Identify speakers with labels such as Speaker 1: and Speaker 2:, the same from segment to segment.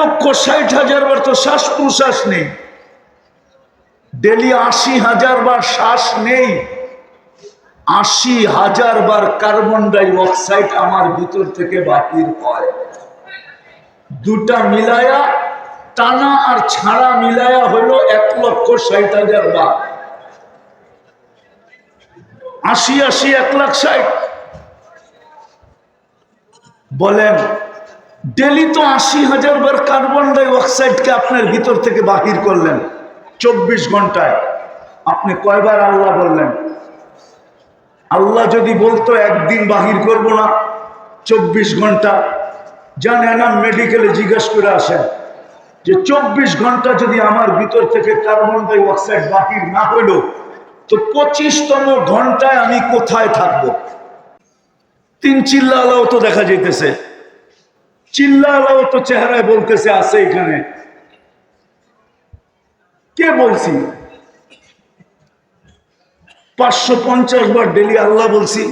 Speaker 1: লক্ষ ষাট হাজার বার তো শ্বাস প্রশ্বাস নেই। ডেলি আশি হাজার বার শ্বাস নেই। আশি হাজার বার কার্বন ডাই অক্সাইড আমার ভিতর থেকে বাহির হয়। দুটা মিলায়া, টানা আর ছাড়া মিলায়া হলো এক লক্ষ ষাট হাজার বার। আশি আশি এক লাখ ষাট। বলেন ডেলি তো আশি হাজার বার কার্বন ডাইঅক্সাইডকে আপনার ভিতর থেকে বাহির করলেন চব্বিশ ঘন্টায়। আপনি কয়বার আল্লাহ বললেন? আল্লাহ যদি বলতো, একদিন বাহির করব না, চব্বিশ ঘণ্টা। জানে না, মেডিকেলে জিজ্ঞেস করে আসেন যে, চব্বিশ ঘণ্টা যদি আমার ভিতর থেকে কার্বন ডাই অক্সাইড বাহির না হইল, তো পঁচিশতম ঘন্টায় আমি কোথায় থাকব? তিন চিল্লা তো দেখা যাইতেছে। চিল্লা আলাও তো চেহারায় বলতেছে, আছে এখানে। কে বলছি? পাঁচশো পঞ্চাশ বার ডেলি আল্লাহ বলছি,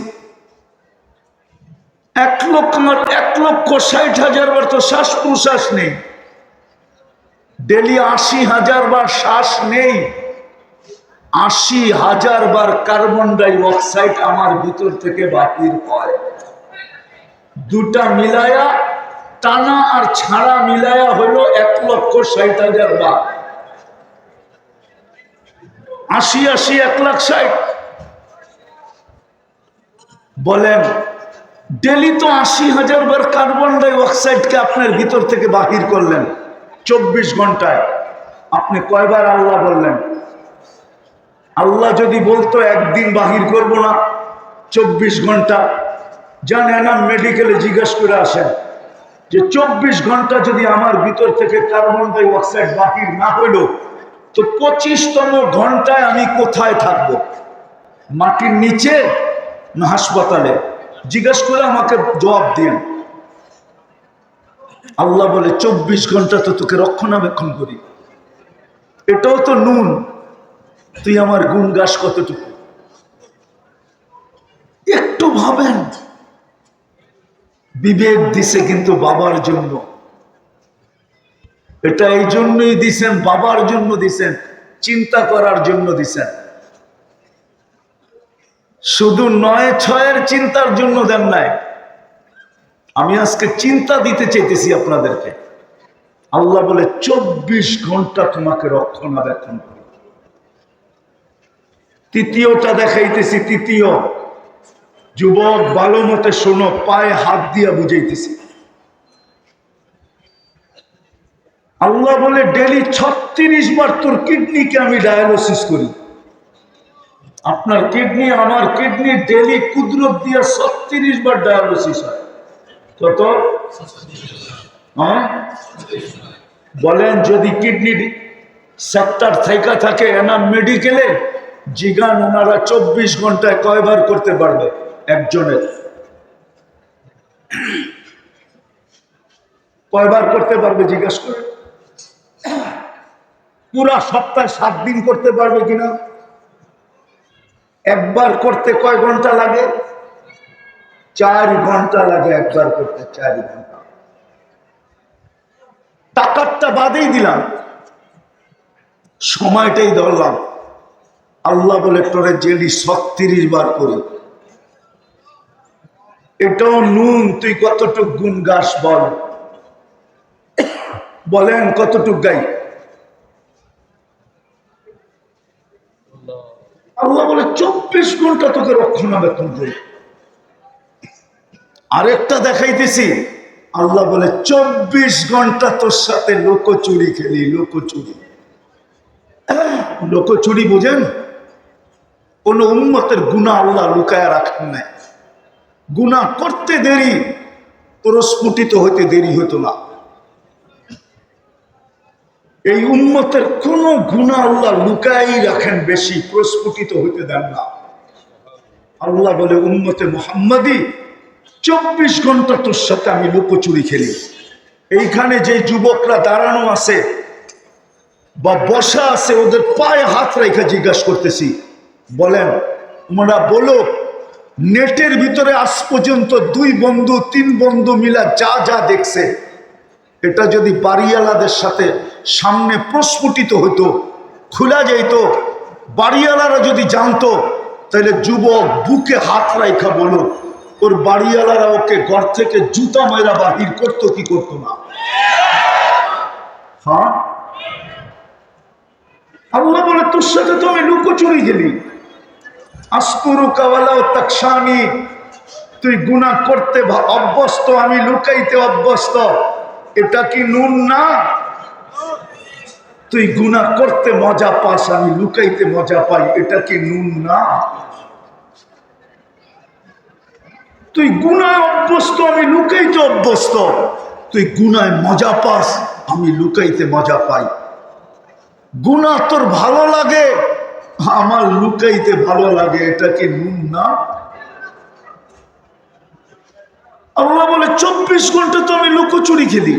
Speaker 1: এক লক্ষ আমার এক লক্ষ ষাট হাজার বার তো শ্বাস প্রশ্বাস নেই। ডেলি আশি হাজার বার শ্বাস নেই। আশি হাজার বার কার্বন ডাই অক্সাইড আমার ভিতর থেকে বাহির হয়। দুটা মিলায়া টানা আর ছাড়া মিলায়া হলো এক লক্ষ ষাট হাজার বার। আশি আশি, এক লাখ ষাট। বলেন, ডেলি তো আশি হাজার বার কার্বন ডাই অক্সাইডকে আপনার ভিতর থেকে বাহির করলেন চব্বিশ ঘন্টায়। আপনি কয়বার আল্লাহ বললেন? আল্লাহ যদি বলতো, একদিন বাহির করব না, চব্বিশ ঘণ্টা। জানে না মেডিকেলে জিজ্ঞেস করে আসেন। যে চব্বিশ ঘণ্টা যদি আমার ভিতর থেকে কার্বন ডাই অক্সাইড বাহির না হইল তো পঁচিশতম ঘন্টায় আমি কোথায় থাকব? মাটির নিচে না হাসপাতালে? জিজ্ঞেস করে আমাকে জবাব দিন আল্লাহ বলে, চব্বিশ ঘণ্টা তো তোকে রক্ষণাবেক্ষণ করি। এটাও তো নুন। তুই আমার গুণ গাছ কতটুকু? একটু ভাবেন। বিবেক দিছে কিন্তু বাবার জন্য। এটা এই জন্যই দিছেন, বাবার জন্য দিছেন, চিন্তা করার জন্য দিছেন। শুধু নয়, ছয়ের চিন্তার জন্য দেন নাই। আমি আজকে চিন্তা দিতে চাইতেছি আপনাদেরকে। আল্লাহ বলে, চব্বিশ ঘণ্টা তোমাকে রক্ষণাবেক্ষণ করি। তৃতীয়টা দেখাইতেছি, তৃতীয়। যুবক ভালো মতে শোনো, পায়ে হাত দিয়া বুঝাইতেছি। আল্লাহ বলে, ডেলি ছত্রিশ বার তোর কিডনিকে আমি ডায়ালিসিস করি। আপনার কিডনি, আমার কিডনি, ডেলি কুদরত দিয়ে ছত্রিশ বার ডায়ালিসিস হয়। কত? হ্যাঁ? বলেন, যদি কিডনি সেক্টর থাইকা থাকে, এনার মেডিকেলে জিগান ওনারা চব্বিশ ঘন্টায় কয়বার করতে পারবে? একজনের কয়বার করতে পারবে জিজ্ঞেস করে? পুরা সপ্তাহে সাত দিন করতে পারবে কিনা? একবার করতে কয় ঘণ্টা লাগে? চার ঘণ্টা লাগে একবার করতে, চার ঘণ্টা। টাকারটা বাদেই দিলাম। সময়টাই ধরলাম। আল্লাহ বলে, তোরে জেলি ছত্রিশ বার করি এটাও নুন, তুই কতটুক গুণ গাছ বল। বলেন কতটুক গাই। আল্লাহ বলে, চব্বিশ ঘণ্টা তোকে রক্ষণাবেক্ষণ করি। আরেকটা দেখাইতেছি। আল্লাহ বলে, চব্বিশ ঘণ্টা তোর সাথে লোকচুরি খেলি, লোকচুরি। লোকচুরি বুঝেন? কোন উন্মতের গুণা আল্লাহ লুকায় রাখেন নাই। গুণা করতে দেরি, প্রস্ফুটিত হইতে দেরি হতো না। এই উন্মতের কোন গুণা আল্লাহ লুকাই রাখেন বেশি, প্রস্ফুটিত হইতে দেন না। আল্লাহ বলে উন্মতে মোহাম্মদী, চব্বিশ ঘণ্টা তোর সাথে আমি লুকোচুরি খেলি। এইখানে যে যুবকরা দাঁড়ানো আছে বা বসা আছে, ওদের পায়ে হাত রেখে জিজ্ঞাসা করতেছি। বলেন, তোমরা বলো নেটের ভিতরে আজ পর্যন্ত দুই বন্ধু, তিন বন্ধু মিলা যা যা দেখছে, এটা যদি বাড়িওয়ালাদের সাথে সামনে প্রস্ফুটিত হতো খোলা যেত বাড়িওয়ালারা যদি জানতো, তাহলে যুবক বুকে হাত রাইখা বলো ওর বাড়িওয়ালারা ওকে ঘর থেকে জুতা মেরা বাহির করতো কি করতো না? হ্যাঁ? আল্লাহ বলে, তোর সাথে তো আমি লুকোচুরি গেলি। তাকসানি তুই গুনাহ করতে অভ্যস্ত, আমি লুকাইতে অভ্যস্ত। এটা কি নুন না? তুই গুনাহ করতে মজা পাস, আমি লুকাইতে মজা পাই, এটা কি নুন না? তুই গুনায় অভ্যস্ত, আমি লুকাইতে অভ্যস্ত। তুই গুনায় মজা পাস, আমি লুকাইতে মজা পাই। গুনাহ তোর ভালো লাগে আমার লুকাইতে ভালো লাগে, এটা কি নুন না? আল্লাহ বলে, চব্বিশ ঘণ্টা তো আমি লুকোচুরি খেলি।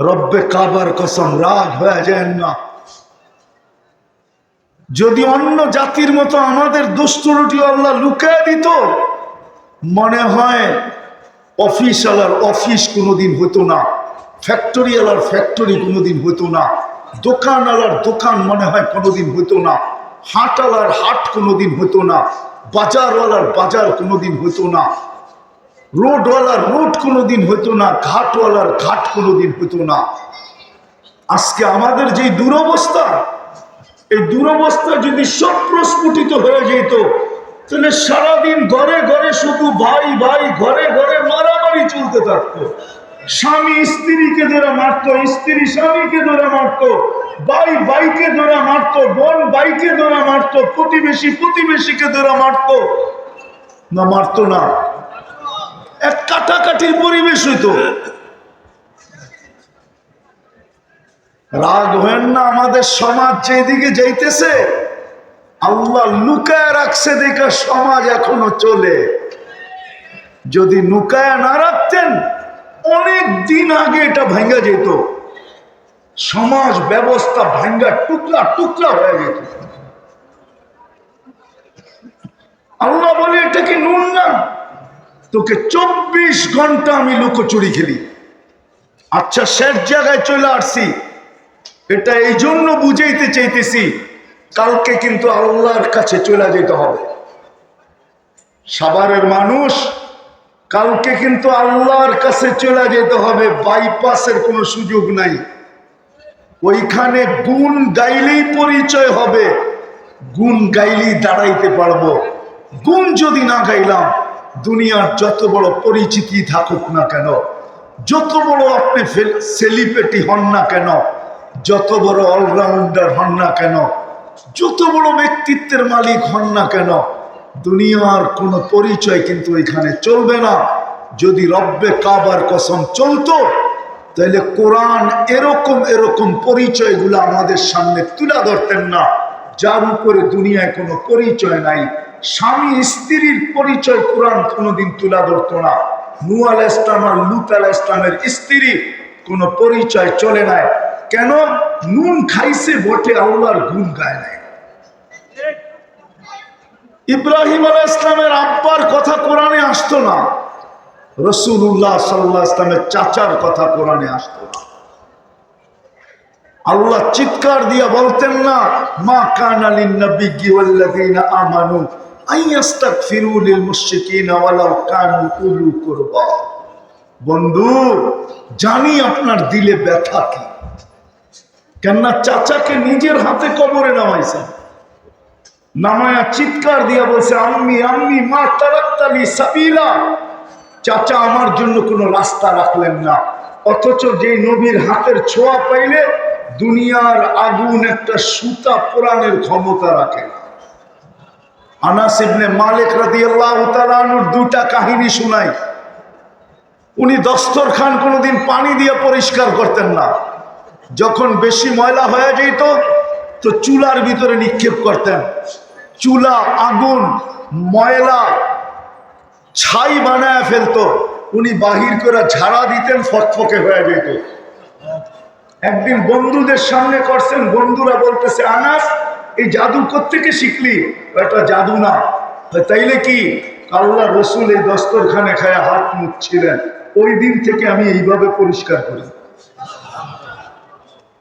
Speaker 1: রব্বে কাবার কসম, রাগ হয়ে যায় না। যদি অন্য জাতির মতো আমাদের দুষ্টরুটি আল্লাহ লুকায় দিত, মনে হয় অফিস আলার অফিস কোনোদিন হতো না, ফ্যাক্টরি আলার ফ্যাক্টরি কোনোদিন হতো না। দোকান আলার দোকান মনে হয় কোনোদিন হতো না হাট আলার হাট কোনোদিন হতো না, বাজারওয়ালার বাজার কোনোদিন হতো না, রোডওয়ালার রোড কোনোদিন হতো না, ঘাটওয়ালার ঘাট কোনোদিন হতো না। আজকে আমাদের যে দুরবস্থা, এই দুরবস্থা যদি সব প্রস্ফুটিত হয়ে যেত, তাহলে সারাদিন ঘরে ঘরে শুধু ভাই ভাই ঘরে ঘরে মারামারি চলতে থাকতো। স্বামী স্ত্রীকে ধরে মারতো, স্ত্রী স্বামীকে ধরে মারতো, ভাই ভাইকে ধরে মারতো, বোন ভাইকে ধরে মারতো, প্রতিবেশী প্রতিবেশীকে ধরে মারতো। না মারতো না। এক কাটাকাটির পরিবেশ হইতো। রাগ হেন না, আমাদের সমাজ যেদিকে যাইতেছে, আল্লাহ লুকায় রাখছে দেখে সমাজ এখনও চলে। যদি লুকায় না রাখতেন অনেক দিন আগে এটা ভাঙ্গা যেত। সমাজ ব্যবস্থা ভাঙ্গা টুকরা টুকরা হয়ে যেত। আল্লাহ বলে, এটা কি নুন না? তোকে চব্বিশ ঘণ্টা আমি লুকোচুরি খেলি। আচ্ছা শেষ জায়গায় চলে আসছি। এটা এই জন্য বুঝাইতে চাইতেছি, কালকে কিন্তু আল্লাহর কাছে চলে যেতে হবে। সাভারের মানুষ কালকে কিন্তু আল্লাহর কাছে চলে যেতে হবে বাইপাসের কোনো সুযোগ নাই। ওইখানে গুণ গাইলেই পরিচয় হবে, গুণ গাইলেই দাঁড়াইতে পারব। গুণ যদি না গাইলাম, দুনিয়ার যত বড় পরিচিতি থাকুক না কেন, যত বড় আপনি সেলিব্রিটি হন না কেন, যত বড় অলরাউন্ডার হন না কেন, যত বড় ব্যক্তিত্বের মালিক হন না কেন দুনিয়ার কোনো পরিচয় কিন্তু এখানে চলবে না। যদি রব্বে কাবার কসম চলতো, তাহলে কোরআন এরকম এরকম পরিচয়গুলো আমাদের সামনে তুলে ধরতেন না। যার উপরে দুনিয়ায় কোনো পরিচয় নাই। স্বামী স্ত্রীর পরিচয় কোরআন কোনোদিন তুলে ধরতো না। নু আল ইসলাম আর লুত আল ইসলামের স্ত্রী কোনো পরিচয় চলে নাই। কেন? নুন খাইছে বটে, আল্লাহর গুণ গায় নাই। ইব্রাহিম আলাহ ইসলামের আব্বার কথা কোরআনে আসতো না। রসুল্লাহ সাল্লাহ ইসলামের চাচার কথা কোরআনে আসতো না। আল্লাহ চিৎকার দিয়া বলতেন না, মা কানু বন্ধু, জানি আপনার দিলে ব্যথা কি। কেননা চাচাকে নিজের হাতে কবরে নামাইছেন। নামায়া চিৎকার দিয়া বলছে, আম্মি আম্মি, মা তারাক্তালি সাবিলা। চাচা, আমার জন্য কোনো রাস্তা রাখলেন না। অথচ যে নবীর হাতের ছোঁয়া পাইলে দুনিয়ার আগুন একটা সুতা পোড়ানোর ক্ষমতা রাখে না। আনাস ইবনে মালিক রাদিয়াল্লাহু তাআলার দুটা কাহিনী শোনাই। উনি দস্তরখান কোনোদিন পানি দিয়ে পরিষ্কার করতেন না। যখন বেশি ময়লা হয়ে যেত, তো চুলার ভিতরে নিক্ষেপ করতেন। চুলা, আগুন, ময়লা ছাই বানায় ফেলতো। উনি বাহির করে ঝাড়া দিতেন ফকফকে হয়ে যেত। একদিন বন্ধুদের সামনে করছেন, বন্ধুরা বলতেছে, আনাস, এই জাদু থেকে শিখলি? এটা জাদু না। তাইলে কি? আল্লাহ রসুল এই দস্তরখানে খায় হাত মুছছিলেন। ওই দিন থেকে আমি এইভাবে পরিষ্কার করি।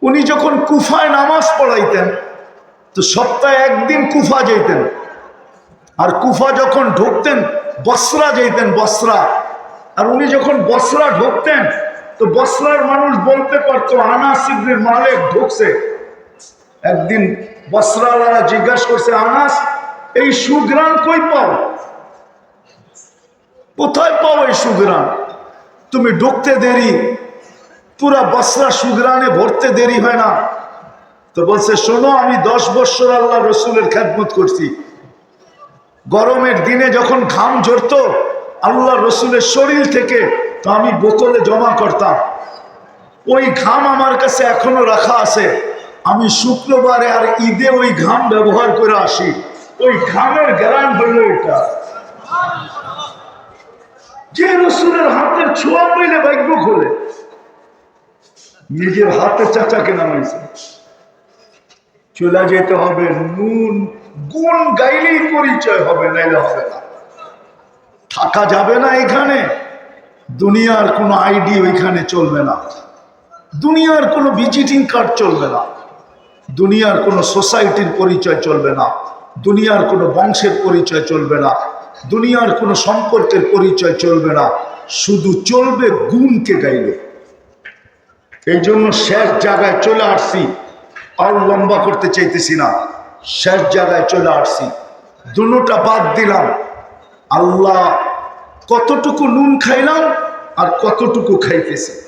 Speaker 1: উনি যখন কুফায় নামাজ পড়াইতেন তো সপ্তাহে একদিন কুফা যেতেন। আর কুফা যখন ঢুকতেন, বসরা যেতেন, বসরা। আর উনি যখন বসরা ঢুকতেন, তো বসরার মানুষ বলতে পারতো, আনাস ইবনে মালিক ঢুকছে। একদিন বসরাওয়ালা জিজ্ঞাসা করছে, আনাস, এই সুগ্রাম কই পাও? কোথায় পাও এই সুগ্রাম তুমি ঢুকতে দেরি, পুরা বসরা সুগ্রানে ভরতে দেরি হয় না। তো বলছে, শোনো, আমি দশ বৎসর আল্লাহ রসুলের খ্যাতমত করছি। গরমের দিনে যখন ঘাম ঝরতো, আল্লাহ রসুলের শরীর থেকে তো আমি বোতলে জমা করতাম। ওই ঘাম আমার কাছে এখনও রাখা আছে। আমি শুক্রবারে আর ঈদে ওই ঘাম ব্যবহার করে আসি। ওই ঘামের গ্যারান হইল এটা। যে রসুলের হাতের ছোঁয়া পাইলে ভাগ্য খোলে। নিজের হাতে চাচাকে নামাইছে। চলে যেতে হবে, নুন, গুণ গাইলেই পরিচয় হবে হবে না। থাকা যাবে না এখানে, দুনিয়ার কোনো আইডি ওইখানে চলবে না। দুনিয়ার কোনো ভিজিটিং কার্ড চলবে না। দুনিয়ার কোনো সোসাইটির পরিচয় চলবে না। দুনিয়ার কোনো বংশের পরিচয় চলবে না। দুনিয়ার কোনো সম্পর্কের পরিচয় চলবে না। শুধু চলবে গুণকে গাইলে। এই জন্য শেষ জায়গায় চলে আসছি। আর লম্বা করতে চাইতেছি না। শেষ জায়গায় চলে আসছি। দুটা বাদ দিলাম। আল্লাহ কতটুকু নুন খাইলাম আর কতটুকু খাইতেছি।